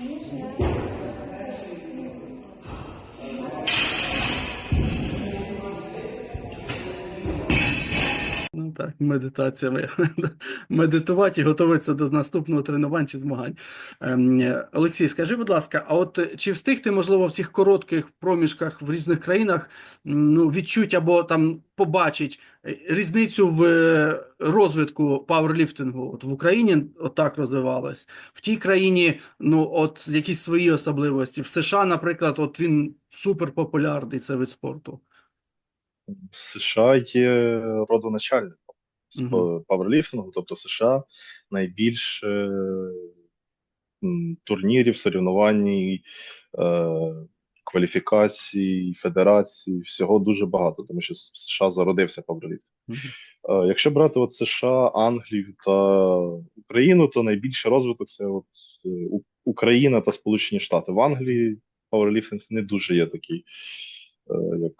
Ну так, медитаціями. Медитувати і готуватися до наступного тренувань чи змагань. Ем, е, Олексій, скажи, будь ласка, а от е, чи встиг ти, можливо, в цих коротких проміжках в різних країнах ну, відчуть або там побачить е, різницю в е, розвитку пауерліфтингу? От в Україні отак розвивалось, в тій країні, ну, от якісь свої особливості. В США, наприклад, от він суперпопулярний, це вид спорту. США є родоначальником з паверліфтингу, тобто США найбільше турнірів, соревнувань, е, кваліфікацій, федерацій, всього дуже багато, тому що США зародився паверліфтинг. Е, Якщо брати от США, Англію та Україну, то найбільший розвиток це от е, Україна та Сполучені Штати. В Англії пауерліфтинг не дуже є такий, як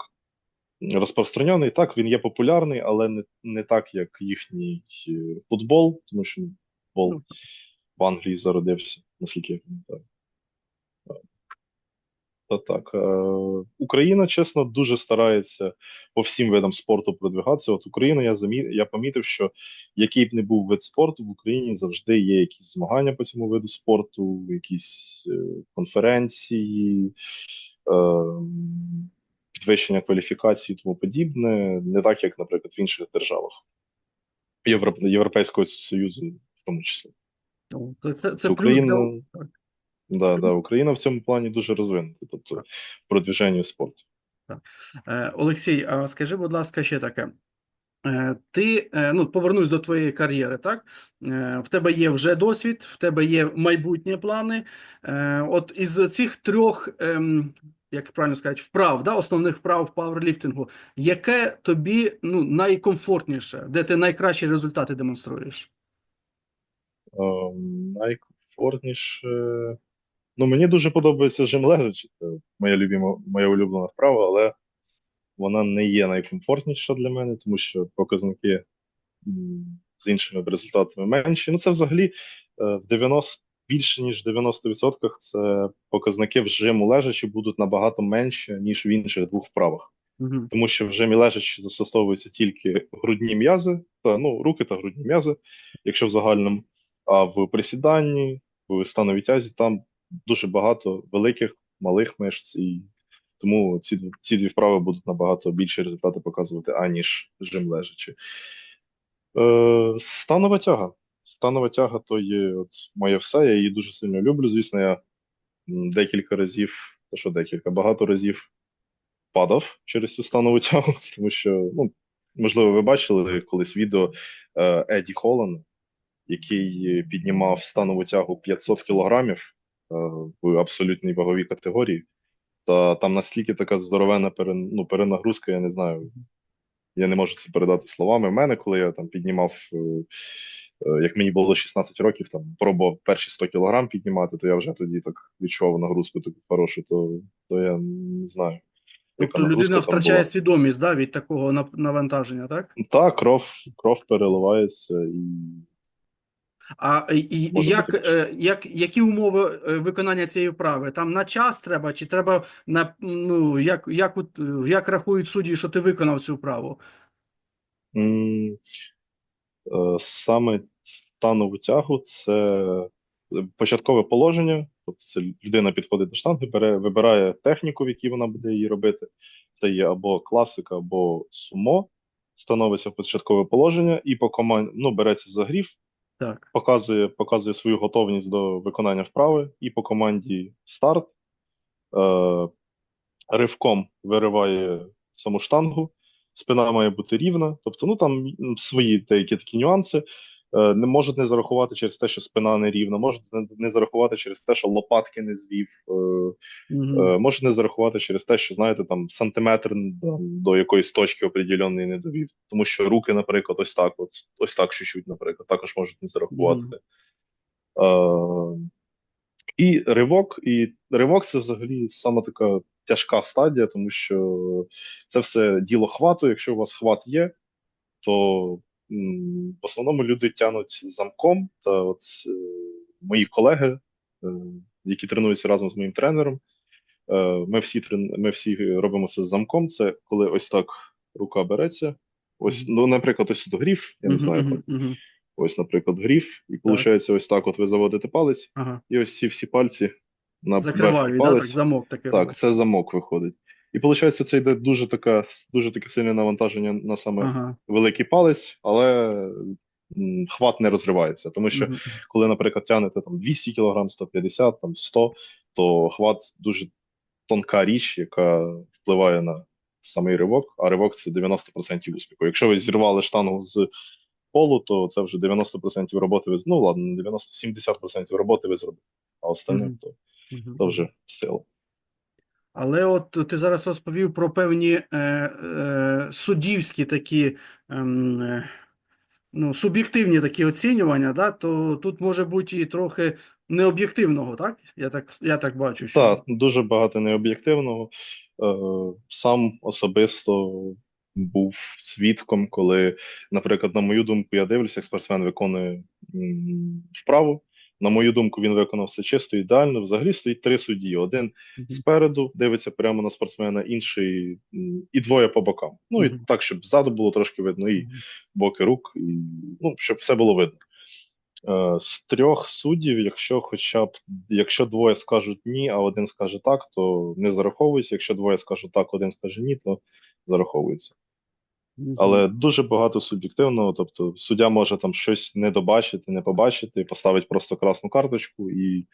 розпространений. Так, він є популярний, але не, не так, як їхній е, футбол, тому що футбол Ну. в Англії зародився, наскільки я пам'ятаю. Та так. е, Україна, чесно, дуже старається по всім видам спорту продвигатися. От Україна, я замі... я помітив, що який б не був вид спорту, в Україні завжди є якісь змагання по цьому виду спорту, якісь е, конференції, е, підвищення кваліфікації і тому подібне, не так, як, наприклад, в інших державах Європ... Європейського Союзу, в тому числі. Ну, це, це Україна, так. да, да, Україна в цьому плані дуже розвинута, тобто Так. в продвіженні спорту. Е, Олексій, а скажи, будь ласка, ще таке. Е, Ти, е, ну, повернусь до твоєї кар'єри, так? В тебе є вже досвід, в тебе є майбутні плани. От із цих трьох, ем, як правильно сказати, вправ, да, основних вправ в пауерліфтингу, яке тобі ну, найкомфортніше, де ти найкращі результати демонструєш? Е, найкомфортніше. Ну, мені дуже подобається жим лежачи, це моя любима, моя улюблена вправа, але вона не є найкомфортніша для мене, тому що показники з іншими результатами менші. Ну, це взагалі е, в 90, більше ніж 90% це показники в жиму лежачи будуть набагато менші, ніж в інших двох вправах. Угу. Тому що в жимі лежачи застосовуються тільки грудні м'язи, та ну, руки та грудні м'язи, якщо в загальному. А в присіданні, в становій тязі там дуже багато великих, малих мишць, і тому ці, ці дві вправи будуть набагато більші результати показувати, аніж жим лежачи. Е, станова тяга. Станова тяга то є от моє все. Я її дуже сильно люблю. Звісно, я декілька разів, то що декілька, багато разів падав через цю станову тягу, тому що, ну, можливо, ви бачили колись відео е, Еді Холлана, який піднімав станову тягу 500 кілограмів е, в абсолютній ваговій категорії. Та там настільки така здоровенна перен, ну, перенагрузка, я не знаю. Я не можу це передати словами. В мене, коли я там піднімав, е, як мені було 16 років, там пробував перші 100 кілограм піднімати, то я вже тоді так відчував нагрузку таку хорошу, то, то я не знаю. Тобто людина втрачає була. свідомість да, від такого навантаження, так? Так, кров, кров переливається і А і, і як, бути е, як, які умови е, виконання цієї вправи? Там на час треба, чи треба на ну як, як, е, як рахують судді, що ти виконав цю вправу? Е, Саме станову тягу це початкове положення, тобто це людина підходить до штанги, бере, вибирає техніку, в якій вона буде її робити. Це є або класика, або сумо, становиться в початкове положення, і по команді ну, береться загрів, Так. показує, показує свою готовність до виконання вправи, і по команді старт е, ривком вириває саму штангу, спина має бути рівна. Тобто, ну там свої деякі такі нюанси. Е, Не можуть не зарахувати через те, що спина не рівна, можуть не- зарахувати через те, що лопатки не звів, Мгм. е, можуть не зарахувати через те, що знаєте, там сантиметр там, до якоїсь точки определеної не довів, тому що руки, наприклад, ось так, от ось так чуть-чуть, наприклад, також можуть не зарахувати. Мгм. Е, і ривок, і ривок це взагалі саме така тяжка стадія, тому що це все діло хвату. Якщо у вас хват є, то в основному люди тянуть замком. Та от е, мої колеги, е, які тренуються разом з моїм тренером. Е, Ми всі трен... ми всі робимо це з замком. Це коли ось так рука береться. Ось, ну, наприклад, ось тут гріф, я не знаю, мгм. ось, наприклад, гріф, і виходить, ось так: от ви заводите палець, Ага. і ось ці всі пальці на Закриваю, да, так, замок такий. Так, це замок виходить. І виходить, це йде дуже така, дуже таке сильне навантаження на саме Ага. великий палець, але хват не розривається. Тому що, Мгм. коли, наприклад, тягнете там 200 кг, 150, там 100, то хват дуже тонка річ, яка впливає на самий ривок, а ривок це 90% успіху. Якщо ви зірвали штангу з полу, то це вже 90% роботи ви ну ладно, не 90, 70% роботи ви зробите, а остальне Мгм. то, Мгм. то вже сила. Але от ти зараз розповів про певні е, е, суддівські такі ем, е, ну, суб'єктивні такі оцінювання, да, то тут може бути і трохи необ'єктивного, так? Я так, я так бачу, що. Так, дуже багато необ'єктивного. Е, Сам особисто був свідком, коли, наприклад, на мою думку, я дивлюся, як спортсмен виконує вправу. На мою думку, він виконав все чисто, ідеально. Взагалі стоїть три судді. Один Мгм. спереду дивиться прямо на спортсмена, інший і двоє по бокам. Ну і Мгм. так, щоб ззаду було трошки видно, і боки рук, і ну, щоб все було видно. Е, З трьох суддів, якщо хоча б якщо двоє скажуть ні, а один скаже так, то не зараховується. Якщо двоє скажуть так, один скаже ні, то зараховується. Але дуже багато суб'єктивного. Тобто, суддя може там щось не добачити, не побачити, поставить просто красну карточку і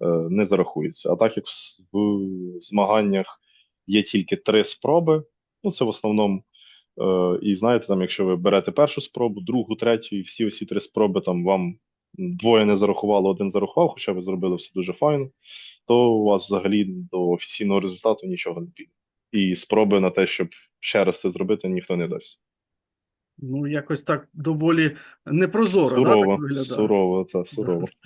е, не зарахується. А так як в, в змаганнях є тільки три спроби, ну це в основному. Е, і знаєте, там, якщо ви берете першу спробу, другу, третю, і всі ці три спроби там вам двоє не зарахувало, один зарахував, хоча ви зробили все дуже файно, то у вас взагалі до офіційного результату нічого не піде. І спроби на те, щоб ще раз це зробити, ніхто не дасть. Ну, якось так доволі непрозоро, да, так виглядає. сурово, це сурово.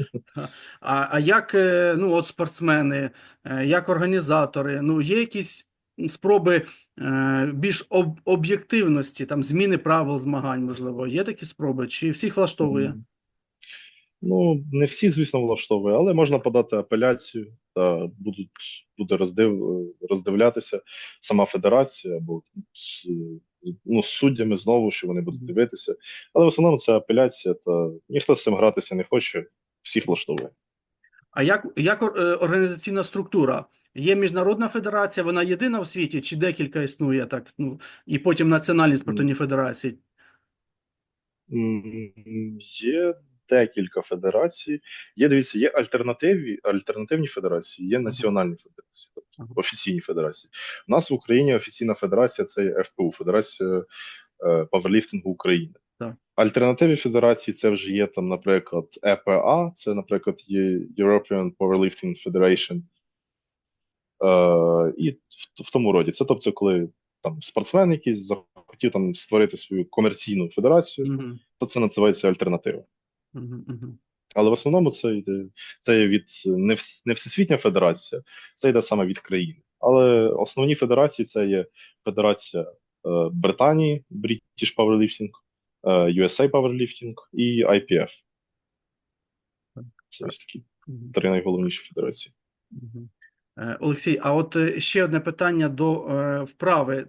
А, а як е, ну, от спортсмени, е, як організатори, ну, є якісь спроби е, більш об'єктивності, там, зміни правил змагань, можливо, є такі спроби? Чи всіх влаштовує? Ну, не всіх, звісно, влаштовує, але можна подати апеляцію, та будуть, буде роздив, роздивлятися сама федерація або ну, з суддями знову, що вони будуть дивитися. Але в основному це апеляція, та ніхто з цим гратися не хоче, всіх влаштовує. А як, як е, організаційна структура? Є міжнародна федерація, вона єдина в світі, чи декілька існує так? Ну, і потім національні спортивні федерації? Є декілька федерацій. Є, дивіться, є альтернативні, альтернативні федерації, є національні федерації, тобто офіційні федерації. У нас в Україні офіційна федерація це є ФПУ, Федерація е, паверліфтингу України. Так. Альтернативні федерації це вже є там, наприклад, ЕПА, це, наприклад, є European Powerlifting Federation. Е, і в, в тому роді. Це тобто, коли там спортсмен якийсь захотів там створити свою комерційну федерацію, Мгм, то це називається альтернатива. Але в основному це йде це від не, вс- не всесвітня федерація, це йде саме від країни. Але основні федерації це є Федерація е, Британії, British Powerlifting, е, USA Powerlifting і IPF. Це ось такі три найголовніші федерації. Е, Олексій, а от е, ще одне питання до е, вправи.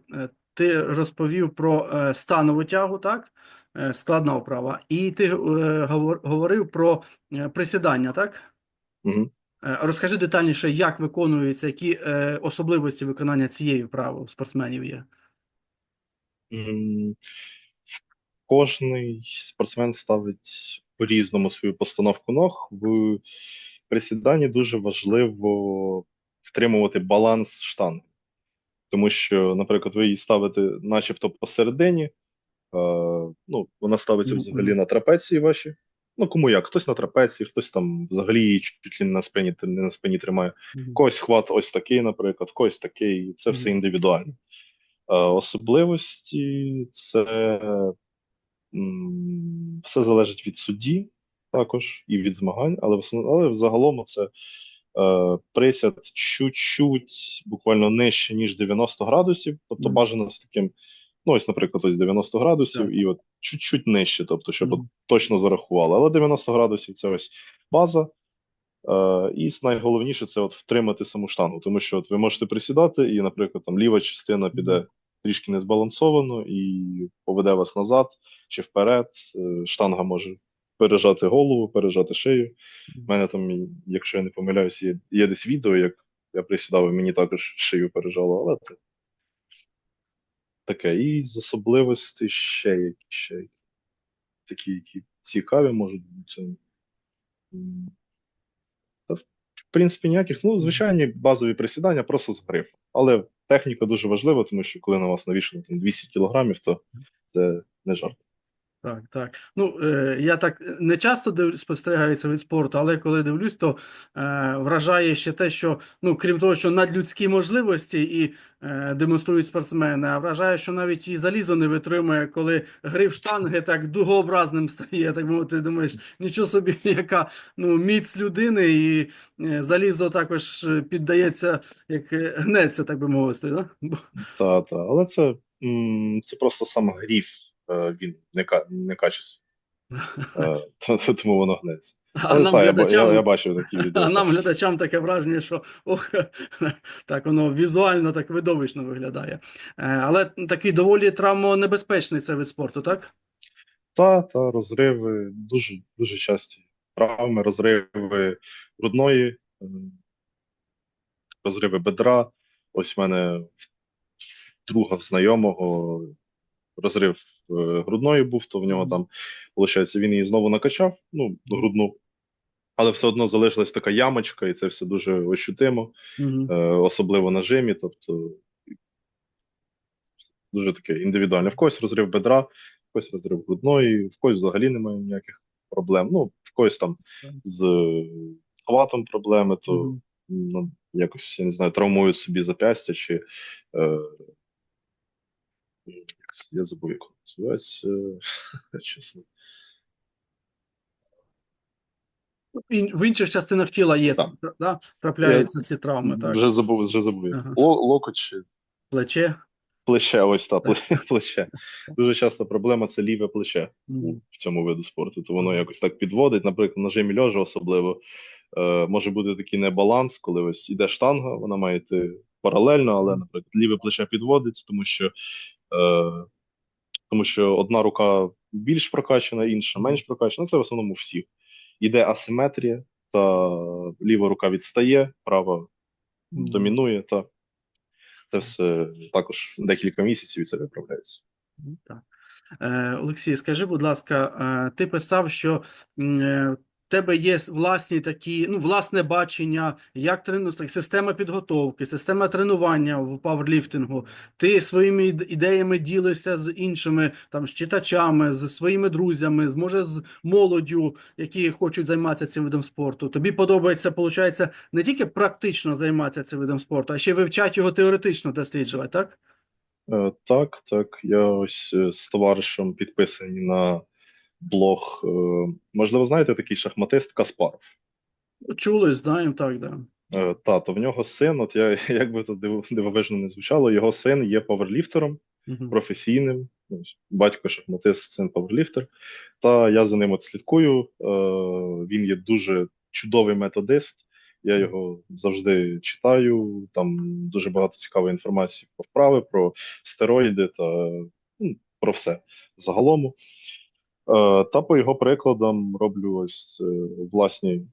Ти розповів про станову тягу, так? Е, Складна вправа. І ти е, говорив про е, присідання, так? Угу. Розкажи детальніше, як виконується, які особливості виконання цієї вправи у спортсменів є. Кожний спортсмен ставить по-різному свою постановку ног. В присіданні дуже важливо втримувати баланс штанги. Тому що, наприклад, ви її ставите начебто посередині, ну, вона ставиться взагалі на трапеції ваші. Ну, кому як? Хтось на трапеції, хтось там взагалі чуть ли не на спині, не на спині тримає. Когось хват ось такий, наприклад, когось такий. Це все індивідуально. Е, Особливості це м, все залежить від судді також і від змагань, але в основному, але взагалом це е, присяд чуть-чуть буквально нижче, ніж 90 градусів, тобто бажано з таким, ну ось, наприклад, ось 90 градусів, Так. і от чуть-чуть нижче, тобто, щоб Мгм. от точно зарахували. Але 90 градусів це ось база. Е, і найголовніше це от втримати саму штангу, тому що от ви можете присідати, і, наприклад, там ліва частина піде трішки незбалансовано і поведе вас назад чи вперед. Е, Штанга може пережати голову, пережати шию. У мене там, якщо я не помиляюсь, є, є десь відео, як я присідав, і мені також шию пережало, але таке. І з особливостей ще які ще такі, які цікаві можуть бути. Та, в принципі, ніяких. Ну, звичайні базові присідання просто з грифом. Але техніка дуже важлива, тому що коли на вас навішано 200 кілограмів, то це не жарт. Так, так. Ну, е, я так не часто див... спостерігаю цей від спорту, але коли дивлюсь, то е, вражає ще те, що, ну, крім того, що надлюдські можливості і е, демонструють спортсмени, а вражає, що навіть і залізо не витримує, коли гриф штанги так дугообразним стає, так мовити, ти думаєш, нічого собі, яка ну, міць людини, і е, залізо також е, піддається, як е, гнеться, так би мовити. Да? Та, та. Але це, це просто сам гріф, е, він. Е, то- то- тому воно гнеться. А нам, та, глядачам, я, я бачив такі відео. А нам, глядачам, таке враження, що ох, так воно візуально так видовищно виглядає. Е, Але такий доволі травмонебезпечний це вид спорту, так? Та, та, розриви, дуже, дуже часті травми, розриви грудної, е, розриви бедра. Ось в мене друга в знайомого розрив грудної був, то в нього там, виходить, він її знову накачав, ну, грудну, але все одно залишилась така ямочка, і це все дуже ощутимо, Мгм. е, особливо на жимі, тобто дуже таке індивідуальне. В когось розрив бедра, в когось розрив грудної, в когось взагалі немає ніяких проблем. Ну, в когось там з е, хватом проблеми, то Мгм. ну, якось, я не знаю, травмують собі зап'ястя чи. Е, я забув, воно називається, е, чесно. В інших частинах тіла є, Так. да? трапляються ці травми, так? Вже забув, вже забув. Ага. Локоть чи Плече. плече, ось так, плече. Дуже часто проблема це ліве плече. В цьому виду спорту, то воно якось так підводить. Наприклад, на жимі льожа особливо е, може бути такий небаланс, коли ось іде штанга, вона має йти паралельно, але, наприклад, ліве плече підводить, тому що, тому що одна рука більш прокачана, інша менш прокачана. Це в основному всіх. Іде асиметрія, та ліва рука відстає, права Мгм. домінує, та це все також декілька місяців і це виправляється. Ну, Так. Е, Олексій, скажи, будь ласка, е, ти писав, що е, тебе є власні такі, ну, власне бачення, як трену, так, система підготовки, система тренування в пауерліфтингу. Ти своїми ідеями ділишся з іншими там, з читачами, з своїми друзями, з, може, з молоддю, які хочуть займатися цим видом спорту. Тобі подобається, виходить, не тільки практично займатися цим видом спорту, а ще вивчати його теоретично досліджувати, так? Е, Так, так. Я ось е, з товаришем підписаний на блог. е, Можливо, знаєте такий шахматист Каспаров. Чули, знаємо, так, да. Е, Та, то в нього син, от я як би то дивовижно не звучало, його син є паверліфтером Мгм. професійним. Батько шахматист, син паверліфтер. Та я за ним от слідкую. Е, Він є дуже чудовий методист. Я його завжди читаю. Там дуже багато цікавої інформації про вправи, про стероїди та ну, про все загалом. Е, Та по його прикладам роблю ось е, власні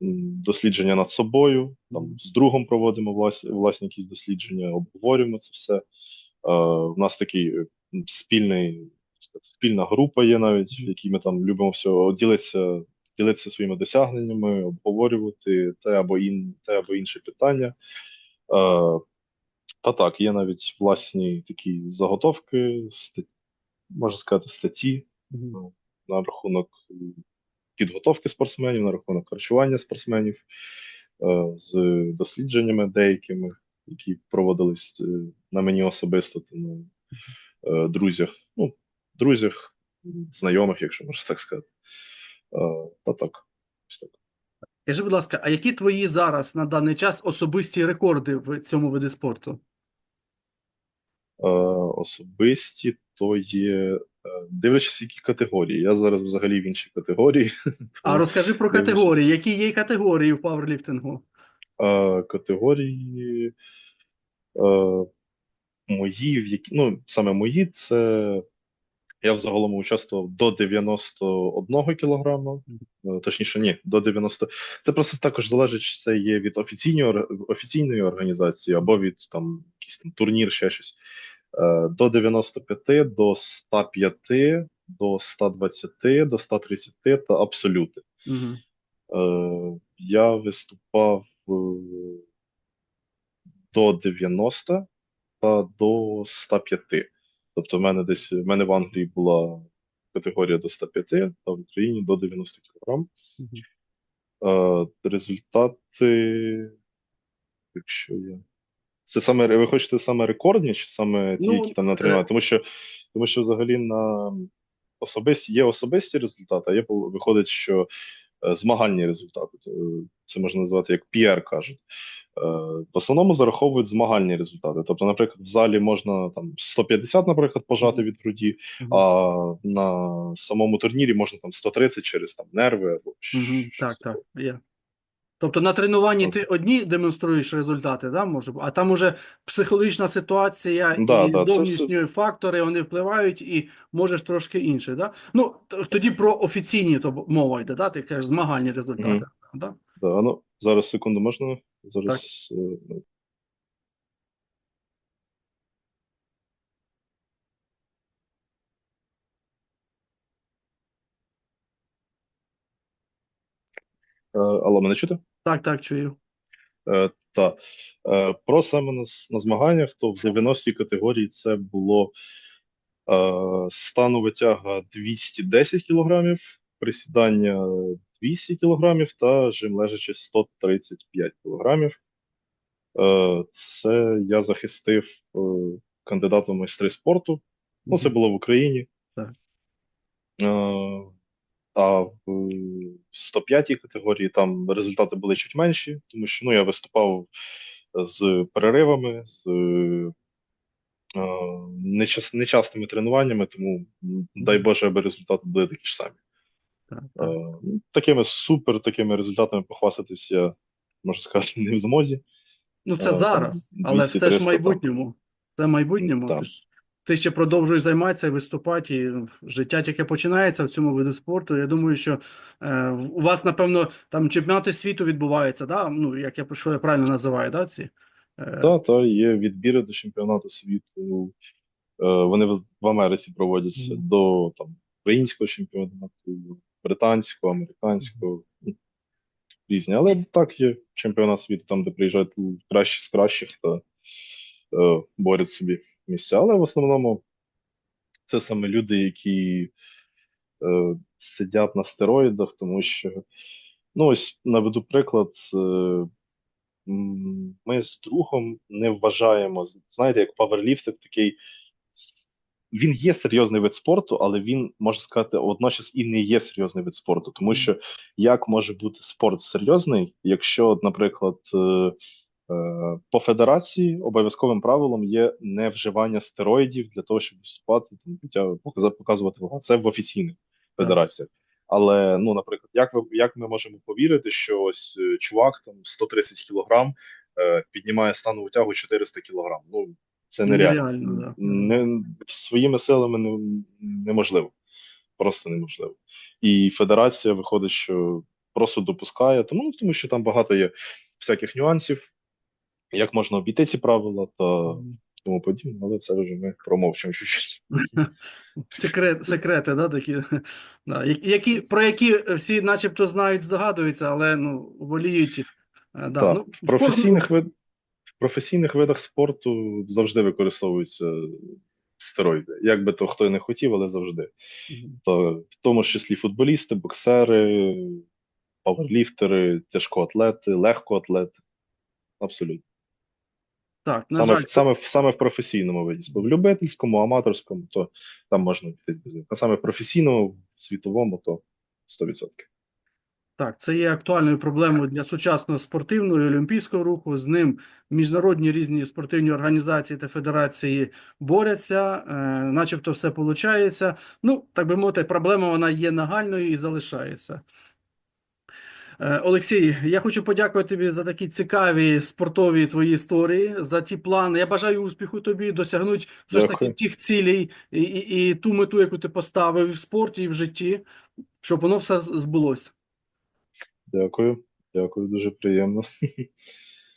дослідження над собою. Там з другом проводимо власні, власні якісь дослідження, обговорюємо це все. Е, У нас такий е, спільний, спільна група є навіть, в якій ми там любимо все ділитися, ділитися своїми досягненнями, обговорювати те або ін, те або інше питання. Е, Та так, є навіть власні такі заготовки, ста- можна сказати, статті Ну, на рахунок підготовки спортсменів, на рахунок харчування спортсменів, е, з дослідженнями деякими, які проводились е, на мені особисто, та на е, друзях, ну, друзях, знайомих, якщо можна так сказати. Е, Та так. Скажи, будь ласка, а які твої зараз на даний час особисті рекорди в цьому виді спорту? Е, особисті, то є, е, дивлячись, які категорії. Я зараз взагалі в іншій категорії. А розкажи про категорії. Які є категорії в пауерліфтингу? Е, категорії мої, в які, ну, саме мої, це я взагалом участвував до 91 кілограма, е, точніше, ні, до 90. Це просто також залежить, чи це є від офіційної, офіційної організації або від там якийсь там турнір, ще щось. Е, До 95, до 105, до 120, до 130 та абсолюти. Угу. Я виступав до 90 та до 105. Тобто, в мене десь в мене в Англії була категорія до 105, а в Україні до 90 кг. Е, результати, якщо я. Це саме, ви хочете саме рекордні, чи саме ті, Ну, які там на? Тому що, тому що взагалі на особисті, є особисті результати, а є, виходить, що е, змагальні результати. Е, Це можна назвати як PR кажуть. Е, В основному зараховують змагальні результати. Тобто, наприклад, в залі можна там 150, наприклад, пожати від груді, а на самому турнірі можна там 130 через там нерви або Угу. щось Так, так, є. Тобто на тренуванні ти одні демонструєш результати, да, може, а там уже психологічна ситуація Да, і да, зовнішні фактори, вони впливають, і можеш трошки інше, да? Ну, тоді про офіційні то мова йде, да? Ти кажеш, змагальні результати, Мгм. да? Да, ну, зараз секунду можна? Зараз. е, ну. Е, Алло, мене чути? Так, так, чую. Е, та. Е, про саме на, на змаганнях, то в 90-й категорії це було е, станова тяга 210 кг, присідання 200 кг та жим лежачи 135 кг. Е, це я захистив е, кандидата в майстри спорту. Ну, це було в Україні. Так. Е, а в 105-й категорії там результати були чуть менші, тому що ну, я виступав з переривами, з нечастими тренуваннями, тому дай Боже, аби результати були такі ж самі. Так, Е, так. ну, такими супер такими результатами похвастатись я, можна сказати, не в змозі. Ну, це Е, зараз, там але все ж в майбутньому. Це в майбутньому. Так. Ти, ж, ти ще продовжуєш займатися і виступати, і життя тільки починається в цьому виду спорту. Я думаю, що е, у вас, напевно, там чемпіонати світу відбуваються, да? Ну, як я, що я правильно називаю, да, ці? Е, Та, та є відбіри до чемпіонату світу. Е, Вони в Америці проводяться Мгм. до там, українського чемпіонату, британського, американського. Різні. Але так є чемпіонат світу, там, де приїжджають кращі з кращих та е, борють собі місця. Але в основному це саме люди, які е, сидять на стероїдах, тому що, ну ось наведу приклад. Е, ми з другом не вважаємо, знаєте, як паверліфтинг такий. Він є серйозний вид спорту, але він можна сказати водночас і не є серйозний вид спорту, тому що як може бути спорт серйозний, якщо, наприклад, е, е, по федерації обов'язковим правилом є не вживання стероїдів для того, щоб виступати там, показувати вагу. Це в офіційних федераціях. Але ну, наприклад, як ви як ми можемо повірити, що ось е, чувак там 130 кілограм піднімає станову тягу 400 кілограм? Ну це нереально. Нереально, да. Не, своїми силами не, неможливо. Просто неможливо. І федерація виходить, що просто допускає, тому, ну, тому що там багато є всяких нюансів, як можна обійти ці правила та тому подібне, але це вже ми промовчимо чуть-чуть. Секрет, секрети, да, такі, да, які, про які всі начебто знають, здогадуються, але ну, воліють. е, Да, Так, ну, в професійних вид... в професійних видах спорту завжди використовуються стероїди. Як би то хто і не хотів, але завжди. Мгм. То, в тому числі футболісти, боксери, паверліфтери, тяжкоатлети, легкоатлети. Абсолютно. Так, на Саме, жаль, в- саме, в- саме в професійному виді спорту. В любительському, аматорському, то там можна піти без них. А саме в професійному, в світовому, то 100%. Так, це є актуальною проблемою для сучасного спортивного і олімпійського руху. З ним міжнародні різні спортивні організації та федерації борються, е, начебто все виходить. Ну, так би мовити, проблема вона є нагальною і залишається. Е, Олексій, я хочу подякувати тобі за такі цікаві спортові твої історії, за ті плани. Я бажаю успіху тобі, досягнути все ж таки тих цілей і, і, і ту мету, яку ти поставив і в спорті, і в житті, щоб воно все збулося. Дякую, дякую, дуже приємно.